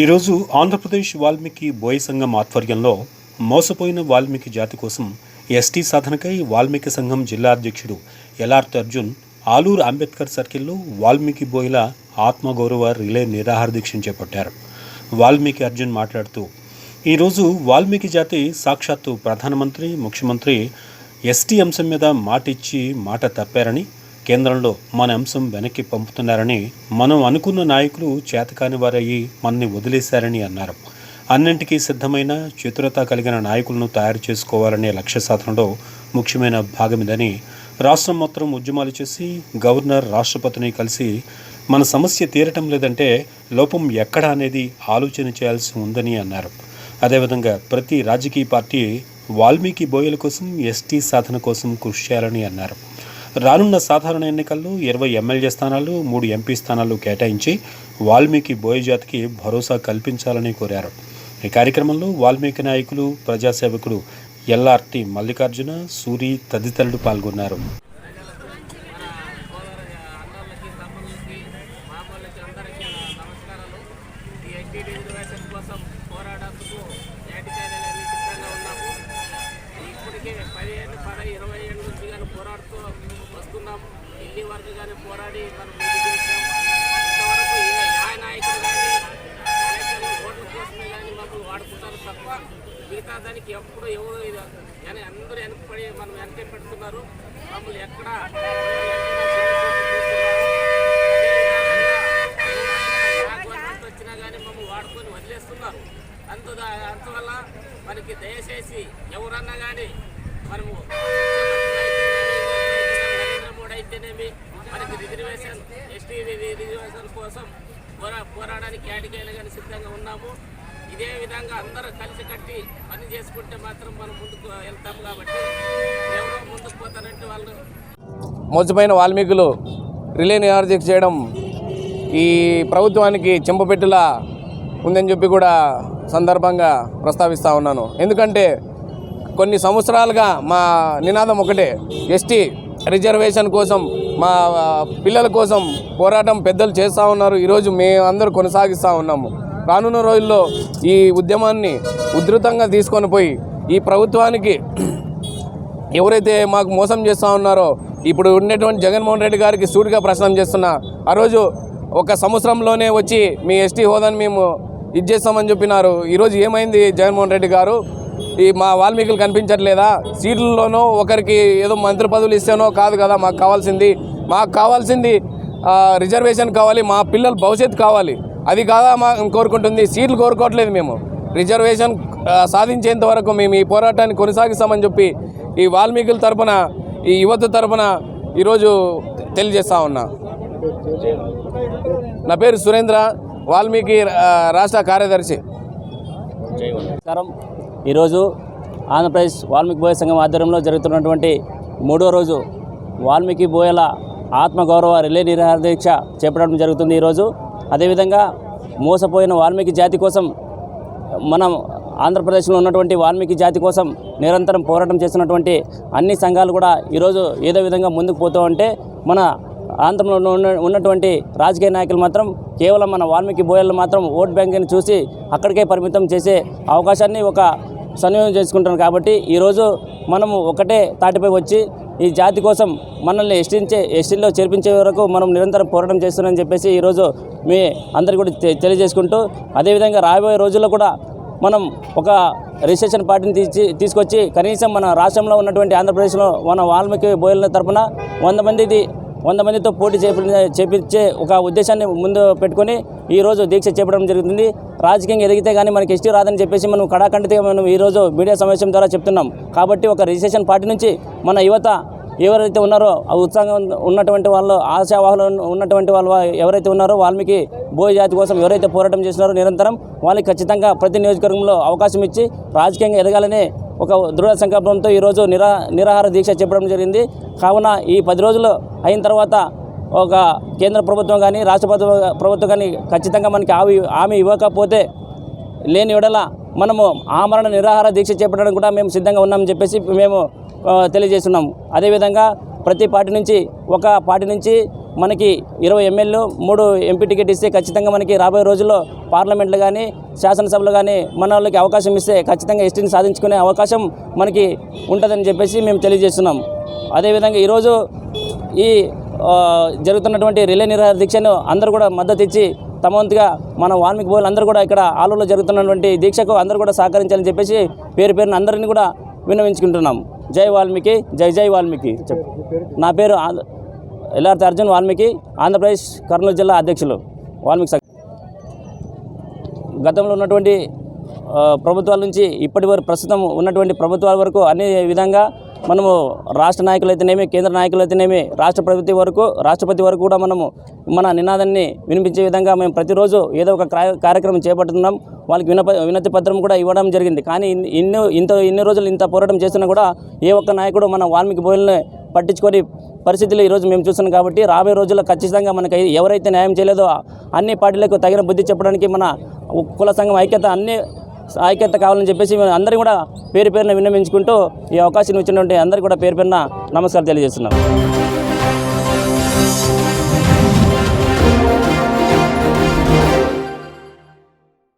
ఈరోజు ఆంధ్రప్రదేశ్ వాల్మీకి బోయ సంఘం ఆధ్వర్యంలో మోసపోయిన వాల్మీకి జాతి కోసం ఎస్టీ సాధనకై వాల్మీకి సంఘం జిల్లా అధ్యక్షుడు ఎల్ఆర్తి అర్జున్ ఆలూరు అంబేద్కర్ సర్కిల్లో వాల్మీకి బోయిల ఆత్మగౌరవ రిలే నిరాహార దీక్షను చేపట్టారు. వాల్మీకి అర్జున్ మాట్లాడుతూ ఈరోజు వాల్మీకి జాతి సాక్షాత్తు ప్రధానమంత్రి ముఖ్యమంత్రి ఎస్టీ అంశం మీద మాట ఇచ్చి మాట తప్పారని కేంద్రంలో మన అంశం వెనక్కి పంపుతున్నారని మనం అనుకున్న నాయకులు చేతకాని వారయ్యి మనని వదిలేశారని అన్నారు. అన్నింటికీ సిద్ధమైన చతురత కలిగిన నాయకులను తయారు చేసుకోవాలనే లక్ష్య సాధనలో ముఖ్యమైన భాగమిదని రాష్ట్రం మొత్తం ఉద్యమాలు చేసి గవర్నర్ రాష్ట్రపతిని కలిసి మన సమస్య తీరటం లేదంటే లోపం ఎక్కడ అనేది ఆలోచన చేయాల్సి ఉందని అన్నారు. అదేవిధంగా ప్రతి రాజకీయ పార్టీ వాల్మీకి బోయల కోసం ఎస్టీ సాధన కోసం కృషి చేయాలని అన్నారు. రానున్న సాధారణ ఎన్నికల్లో ఇరవై ఎమ్మెల్యే స్థానాలు మూడు ఎంపీ స్థానాలు కేటాయించి వాల్మీకి బోయజాతికి భరోసా కల్పించాలని కోరారు. ఈ కార్యక్రమంలో వాల్మీకి నాయకులు ప్రజాసేవకుడు ఎల్ఆర్టి మల్లికార్జున సూరి తదితరులు పాల్గొన్నారు. ఇప్పటికే పదిహేను పద ఇరవై ఏళ్ళ నుంచి కానీ పోరాడుతూ వస్తున్నాం ఢిల్లీ వరకు కానీ పోరాడి మనం ముందుకు ఇంతవరకు ఏ నాయకులు కానీ ఎలక్షన్ ఓట్ల కోసమే కానీ మాకు వాడుకుంటారు తప్ప మిగతా దానికి ఎప్పుడు ఎవరు కానీ అందరూ వెనకపడి మనం వెనకే పెడుతున్నారు. మమ్మల్ని ఎక్కడ వచ్చినా కానీ మమ్మల్ని వాడుకొని వదిలేస్తున్నారు. అందు అందువల్ల మనకి దయచేసి ఎవరన్నా కానీ మనము అయితేనేమి మనకి రిజర్వేషన్ ఎస్టీ రిజర్వేషన్ కోసం పోరా పోరాడానికి యాడికేలు కానీ సిద్ధంగా ఉన్నాము. ఇదే విధంగా అందరూ కలిసి కట్టి పని చేసుకుంటే మాత్రం మనం ముందుకు వెళ్తాం కాబట్టి ఎవరో ముందుకు పోతారంటే వాళ్ళు మోసపోయిన వాల్మీకులు రిలే నిరార్థిక చేయడం ఈ ప్రభుత్వానికి చెంపపెట్టులా ఉందని చెప్పి కూడా సందర్భంగా ప్రస్తావిస్తూ ఉన్నాను. ఎందుకంటే కొన్ని సంవత్సరాలుగా మా నినాదం ఒకటే ఎస్టీ రిజర్వేషన్ కోసం మా పిల్లల కోసం పోరాటం పెద్దలు చేస్తూ ఉన్నారు. ఈరోజు మేము అందరూ కొనసాగిస్తూ ఉన్నాము. రానున్న రోజుల్లో ఈ ఉద్యమాన్ని ఉధృతంగా తీసుకొని పోయి ఈ ప్రభుత్వానికి ఎవరైతే మాకు మోసం చేస్తూ ఉన్నారో ఇప్పుడు ఉండేటువంటి జగన్మోహన్ రెడ్డి గారికి సూటిగా ప్రశ్న చేస్తున్నా ఆ రోజు ఒక సంవత్సరంలోనే వచ్చి మీ ఎస్టీ హోదాని మేము ఇది చేస్తామని చెప్పినారు. ఈరోజు ఏమైంది జగన్మోహన్ రెడ్డి గారు? ఈ మా వాల్మీకులు కనిపించట్లేదా? సీట్లలోనూ ఒకరికి ఏదో మంత్రి పదవులు ఇస్తేనో కాదు కదా మాకు కావాల్సింది. మాకు కావాల్సింది రిజర్వేషన్ కావాలి మా పిల్లల భవిష్యత్తు కావాలి. అది కాదా మా కోరుకుంటుంది? సీట్లు కోరుకోవట్లేదు మేము. రిజర్వేషన్ సాధించేంత వరకు మేము ఈ పోరాటాన్ని కొనసాగిస్తామని చెప్పి ఈ వాల్మీకుల తరపున ఈ యువత తరపున ఈరోజు తెలియజేస్తా ఉన్నా. నా పేరు సురేంద్ర వాల్మీకి రాష్ట్ర కార్యదర్శి. ఈరోజు ఆంధ్రప్రదేశ్ వాల్మీకి బోయ సంఘం ఆధ్వర్యంలో జరుగుతున్నటువంటి మూడో రోజు వాల్మీకి బోయల ఆత్మగౌరవ రిలే నిరాహార దీక్ష చేపట్టడం జరుగుతుంది ఈరోజు. అదేవిధంగా మోసపోయిన వాల్మీకి జాతి కోసం మనం ఆంధ్రప్రదేశ్లో ఉన్నటువంటి వాల్మీకి జాతి కోసం నిరంతరం పోరాటం చేస్తున్నటువంటి అన్ని సంఘాలు కూడా ఈరోజు ఏదో విధంగా ముందుకు పోతూ ఉంటే మన ఆంధ్రంలో ఉన్న ఉన్నటువంటి రాజకీయ నాయకులు మాత్రం కేవలం మన వాల్మీకి బోయలు మాత్రం ఓట్ బ్యాంక్ని చూసి అక్కడికే పరిమితం చేసే అవకాశాన్ని ఒక సన్వయం చేసుకుంటాను కాబట్టి ఈరోజు మనము ఒకటే తాటిపై వచ్చి ఈ జాతి కోసం మనల్ని ఎస్టించే ఎస్టీల్లో చేర్పించే వరకు మనం నిరంతరం పోరాటం చేస్తున్నామని చెప్పేసి ఈరోజు మీ అందరికీ కూడా తె- తెలియజేసుకుంటూ అదేవిధంగా రాబోయే రోజుల్లో కూడా మనం ఒక రిజిస్ట్రేషన్ పార్టీని తీసి తీసుకొచ్చి కనీసం మన రాష్ట్రంలో ఉన్నటువంటి ఆంధ్రప్రదేశ్లో మన వాల్మీకి బోయల తరపున వంద మందిది వంద మందితో పోటీ చేపి చేపించే ఒక ఉద్దేశాన్ని ముందు పెట్టుకొని ఈరోజు దీక్ష చేపడం జరుగుతుంది. రాజకీయంగా ఎదిగితే కానీ మనకి ఎస్టీ రాదని చెప్పేసి మనం కడాఖండితగా మనం ఈరోజు మీడియా సమావేశం ద్వారా చెప్తున్నాం. కాబట్టి ఒక రిజిస్ట్రేషన్ పార్టీ నుంచి మన యువత ఎవరైతే ఉన్నారో ఆ ఉన్నటువంటి వాళ్ళు ఆశావాహులు ఉన్నటువంటి వాళ్ళు ఎవరైతే ఉన్నారో వాల్మీకి బోయ జాతి కోసం ఎవరైతే పోరాటం చేస్తున్నారో నిరంతరం వాళ్ళకి ఖచ్చితంగా ప్రతి నియోజకవర్గంలో అవకాశం ఇచ్చి రాజకీయంగా ఎదగాలని ఒక దృఢ సంకల్పంతో ఈరోజు నిరా నిరాహార దీక్ష చెప్పడం జరిగింది. కావున ఈ పది రోజులు అయిన తర్వాత ఒక కేంద్ర ప్రభుత్వం కానీ రాష్ట్ర ప్రభుత్వం ప్రభుత్వం కానీ ఖచ్చితంగా మనకి హామీ హామీ ఇవ్వకపోతే లేని ఎడల మనము ఆమరణ నిరాహార దీక్ష చేపట్టడానికి కూడా మేము సిద్ధంగా ఉన్నామని చెప్పేసి మేము తెలియజేస్తున్నాం అదేవిధంగా ప్రతి పార్టీ నుంచి ఒక పార్టీ నుంచి మనకి ఇరవై ఎమ్మెల్యేలు మూడు ఎంపీ టికెట్ ఇస్తే ఖచ్చితంగా మనకి రాబోయే రోజుల్లో పార్లమెంట్లో కానీ శాసనసభలో కానీ మన వాళ్ళకి అవకాశం ఇస్తే ఖచ్చితంగా ఎస్టీని సాధించుకునే అవకాశం మనకి ఉంటుందని చెప్పేసి మేము తెలియజేస్తున్నాం. అదేవిధంగా ఈరోజు ఈ జరుగుతున్నటువంటి రిలే నిరాహార దీక్షను అందరూ కూడా మద్దతు ఇచ్చి తమ వంతుగా మన వాల్మీకి బోయలు అందరూ కూడా ఇక్కడ ఆలూరులో జరుగుతున్నటువంటి దీక్షకు అందరూ కూడా సహకరించాలని చెప్పేసి పేరు పేరున అందరినీ కూడా విన్నవించుకుంటున్నాం. జై వాల్మీకి జై జై వాల్మీకి. చెప్పు. నా పేరు ఎల్ఆర్ అర్జున్ వాల్మీకి ఆంధ్రప్రదేశ్ కర్నూలు జిల్లా అధ్యక్షులు వాల్మీకి గతంలో ఉన్నటువంటి ప్రభుత్వాల నుంచి ఇప్పటి వరకు ప్రస్తుతం ఉన్నటువంటి ప్రభుత్వాల వరకు అన్ని విధంగా మనము రాష్ట్ర నాయకులు అయితేనేమి కేంద్ర నాయకులు అయితేనేమి రాష్ట్ర ప్రభుత్వ వరకు రాష్ట్రపతి వరకు కూడా మనము మన నినాదాన్ని వినిపించే విధంగా మేము ప్రతిరోజు ఏదో ఒక కార్యక్రమం చేపడుతున్నాం. వాళ్ళకి వినప వినతి పత్రం కూడా ఇవ్వడం జరిగింది. కానీ ఇన్ని ఇంత ఇన్ని రోజులు ఇంత పోరాటం చేస్తున్నా కూడా ఏ ఒక్క నాయకుడు మన వాల్మీకి బోయల్ని పట్టించుకొని పరిస్థితులు ఈరోజు మేము చూస్తున్నాం కాబట్టి రాబోయే రోజుల్లో ఖచ్చితంగా మనకి ఎవరైతే న్యాయం చేయలేదో అన్ని పార్టీలకు తగిన బుద్ధి చెప్పడానికి మన కుల సంఘం ఐక్యత అన్ని ఐక్యత కావాలని చెప్పేసి మేము అందరూ కూడా పేరు పేరున విన్నవించుకుంటూ ఈ అవకాశం ఇచ్చినటువంటి అందరికీ కూడా పేరు పేరున నమస్కారం తెలియజేస్తున్నాం.